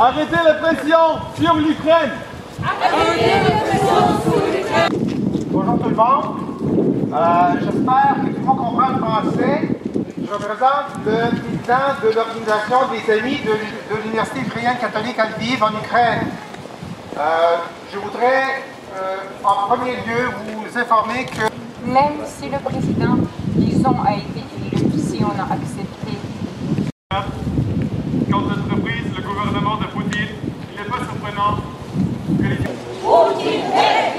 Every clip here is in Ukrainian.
Arrêtez la pression sur l'Ukraine Bonjour tout le monde. Euh, J'espère que tout le monde comprend le français. Je représente le président de l'organisation des Amis de, l'U- de l'Université ukrainienne catholique à Lviv en Ukraine. Euh, je voudrais euh, en premier lieu vous informer que Même si le président, disons, a été élu, si on a accepté l'entreprise, Putin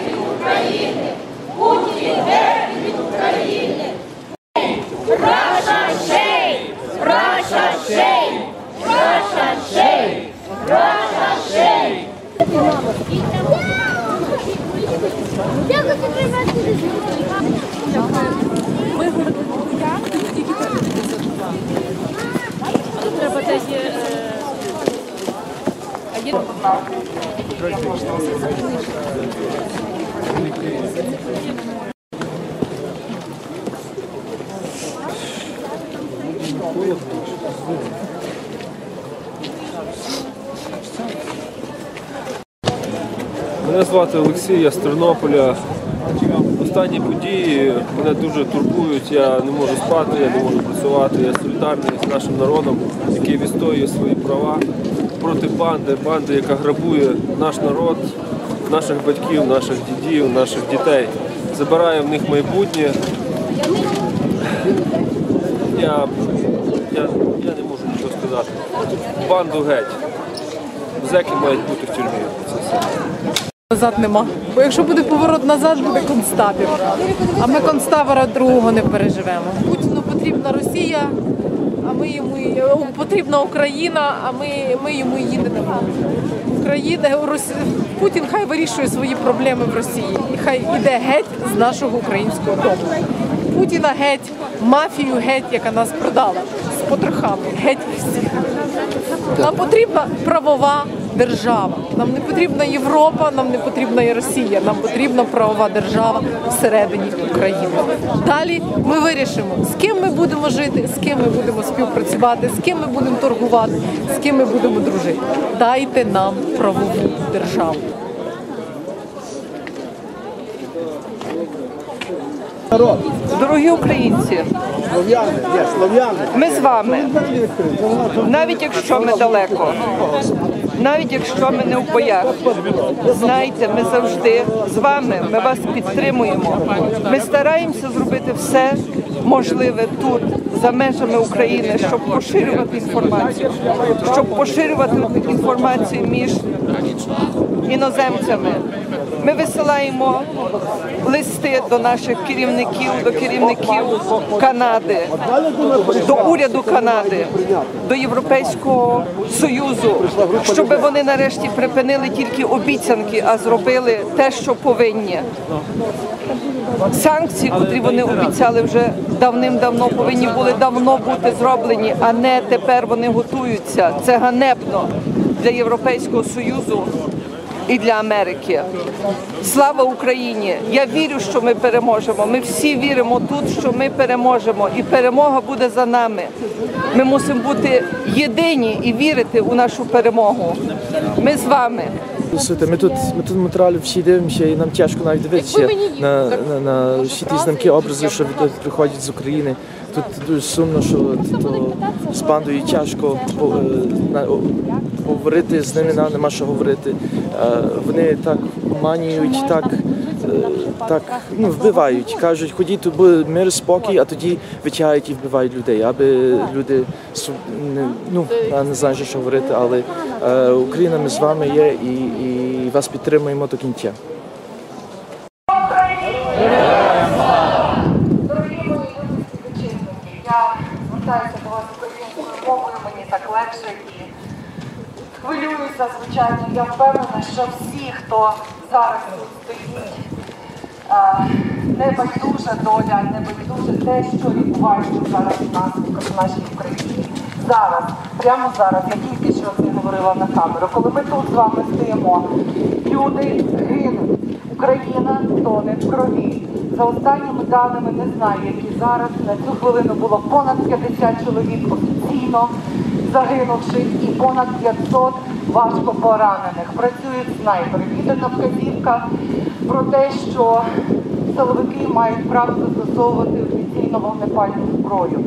Мене звати Олексій, я з Тернополя. Останні події мене дуже турбують. Я не можу спати, я не можу працювати. Я солідарний з нашим народом, який відстоює свої права проти банди, банди, яка грабує наш народ, наших батьків, наших дідів, наших дітей, забирає в них майбутнє. Я, я, я не можу нічого сказати. Банду геть. Зеки мають бути в тюрмі. Це все. Назад нема. Бо якщо буде поворот назад, буде концтабір. А ми концтабора другого не переживемо. Путіну потрібна Росія, а ми йому потрібна Україна, а ми, ми йому її не дамо. Україна. Путін хай вирішує свої проблеми в Росії. І хай іде геть з нашого українського дому. Путіна геть, мафію геть, яка нас продала з потрохами, геть всіх. Нам потрібна правова держава. Нам не потрібна Європа, нам не потрібна і Росія. Нам потрібна правова держава всередині України. Далі ми вирішимо, з ким ми будемо жити, з ким ми будемо співпрацювати, з ким ми будемо торгувати, з ким ми будемо дружити. Дайте нам правову державу. Дорогі українці, ми з вами, навіть якщо ми далеко, навіть якщо ми не в боях, знайте, ми завжди з вами, ми вас підтримуємо. Ми стараємося зробити все можливе тут, за межами України, щоб поширювати інформацію, щоб поширювати інформацію між іноземцями. Ми висилаємо листи до наших керівників, до керівників Канади, до уряду Канади, до Європейського Союзу, щоб вони нарешті припинили тільки обіцянки, а зробили те, що повинні. Санкції, котрі вони обіцяли вже давним-давно, повинні були давно бути зроблені, а не тепер вони готуються. Це ганебно для Європейського Союзу і для Америки. Слава Україні! Я вірю, що ми переможемо. Ми всі віримо тут, що ми переможемо, і перемога буде за нами. Ми мусимо бути єдині і вірити у нашу перемогу. Ми з вами. Слухайте, ми тут, ми тут Монреалі всі дивимося, і нам тяжко навіть дивитися на, на, на всі ті знамки, образи, що приходять з України. Тут дуже сумно, що то, з бандою тяжко по- е, на- о- говорити, з ними нема що говорити. Е, Вони так маніють, так, е, так ну, вбивають. Кажуть, ходіть, тут мир, спокій, а тоді витягають і вбивають людей, аби люди ну, я не знаю, що говорити, але е, Україна ми з вами є і, і вас підтримуємо до кінця. Звертаюся до вас українською мовою, мені так легше і хвилююся, звичайно. Я впевнена, що всі, хто зараз тут стоїть, е, не байдужа доля, не байдуже те, що відбувається зараз у нас в нашій Україні. Зараз, прямо зараз, я тільки що це говорила на камеру, коли ми тут з вами стоїмо, люди гинуть. Україна тоне в крові. За останніми даними не знаю, які зараз на цю хвилину було понад 50 чоловік офіційно загинувших і понад 500 важко поранених. Працюють снайпери. Віддана вказівка про те, що силовики мають право застосовувати офіційно вогнепальну зброю.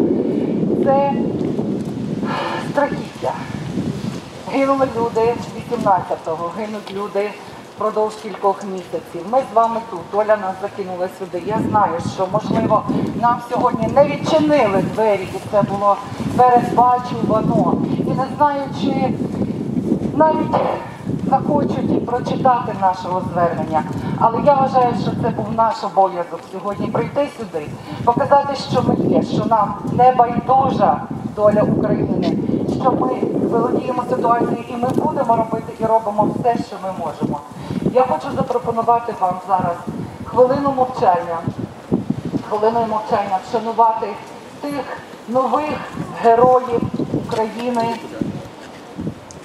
Це страхіття. Гинули люди 18-го, гинуть люди впродовж кількох місяців. Ми з вами тут, доля нас закинула сюди. Я знаю, що можливо нам сьогодні не відчинили двері, і це було передбачувано. І не знаю, чи навіть захочуть і прочитати нашого звернення. Але я вважаю, що це був наш обов'язок сьогодні прийти сюди, показати, що ми є, що нам не байдужа доля України, що ми володіємо ситуацією і ми будемо робити і робимо все, що ми можемо. Я хочу запропонувати вам зараз хвилину мовчання, хвилиною мовчання вшанувати тих нових героїв України,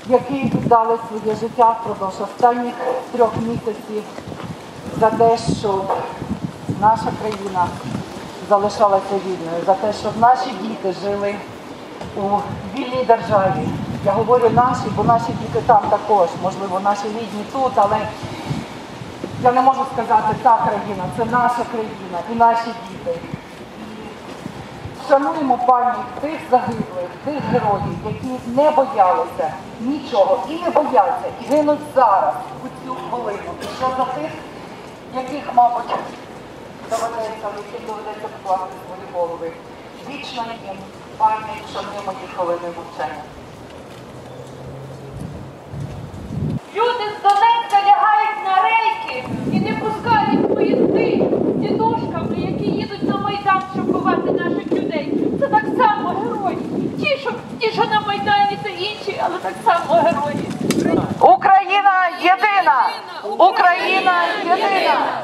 які віддали своє життя впродовж останніх трьох місяців за те, щоб наша країна залишалася вільною, за те, щоб наші діти жили у вільній державі. Я говорю наші, бо наші діти там також, можливо, наші рідні тут, але я не можу сказати та країна, це наша країна і наші діти. Шануємо пам'ять тих загиблих, тих героїв, які не боялися нічого і не бояться, і гинуть зараз у цю хвилину. І що за тих, яких, мабуть, доведеться, яким доведеться покласти свої голови. Вічно їм пам'ять шануємо їх хвилини мовчання. Люди з Донецька лягають на рейки і не пускають поїзди з дідушками, які їдуть на Майдан, щоб ховати наших людей. Це так само герої. Ті, що, ті, що на Майдані, це інші, але так само герої. Україна єдина! Україна єдина!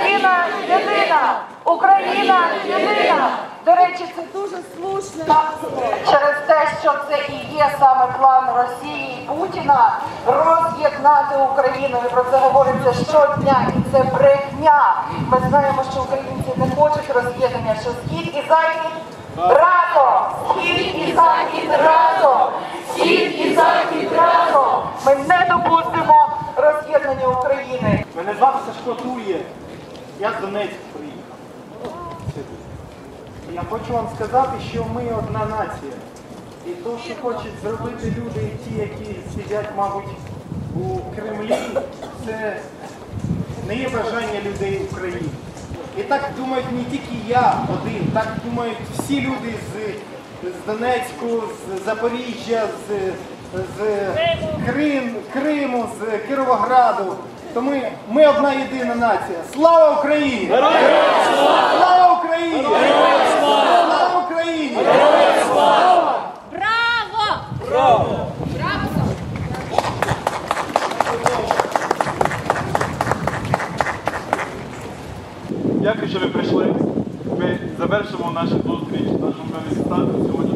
Україна єдина! Україна єдина! До речі, це дуже слушне через те, що це і є саме план Росії і Путіна роз'єднати Україну. І про це говориться щодня, і це брехня. Ми знаємо, що українці не хочуть роз'єднання, що схід і захід разом! Схід і захід разом! Схід і захід разом! Ми не допустимо роз'єднання України. Мене звати Сашко Тур'є. Я з Донецька приїхав. Я хочу вам сказати, що ми одна нація. І то, що хочуть зробити люди, і ті, які сидять, мабуть, у Кремлі, це не є бажання людей України. І так думають не тільки я один, так думають всі люди з, з Донецьку, з Запоріжжя, з, з Крим, Криму, з Кіровограду. То ми, ми одна єдина нація. Слава Україні! Слава Україні! Слава Україні! Браво! Дякую, що ви прийшли. Ми завершимо нашу зустріч, нашу манifестацію сьогоднішню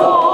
어